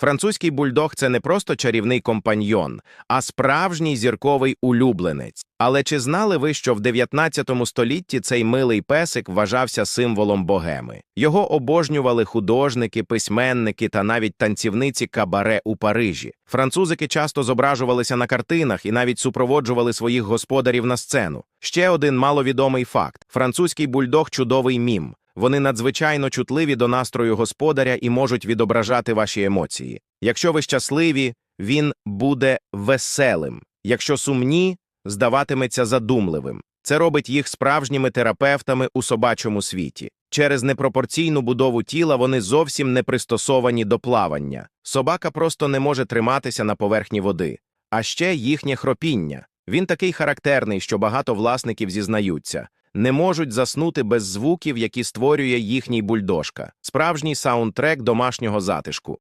Французький бульдог це не просто чарівний компаньйон, а справжній зірковий улюбленець. Але чи знали ви, що в 19 столітті цей милий песик вважався символом богеми? Його обожнювали художники, письменники та навіть танцівниці кабаре у Парижі. Французики часто зображувалися на картинах і навіть супроводжували своїх господарів на сцену. Ще один маловідомий факт: французький бульдог чудовий мім. Вони надзвичайно чутливі до настрою господаря і можуть відображати ваші емоції. Якщо ви щасливі, він буде веселим. Якщо сумні, здаватиметься задумливим. Це робить їх справжніми терапевтами у собачому світі. Через непропорційну будову тіла вони зовсім не пристосовані до плавання. Собака просто не може триматися на поверхні води. А ще їхнє хропіння. Він такий характерний, що багато власників зізнаються. Не можуть заснути без звуків, які створює їхній бульдожка. Справжній саундтрек домашнього затишку.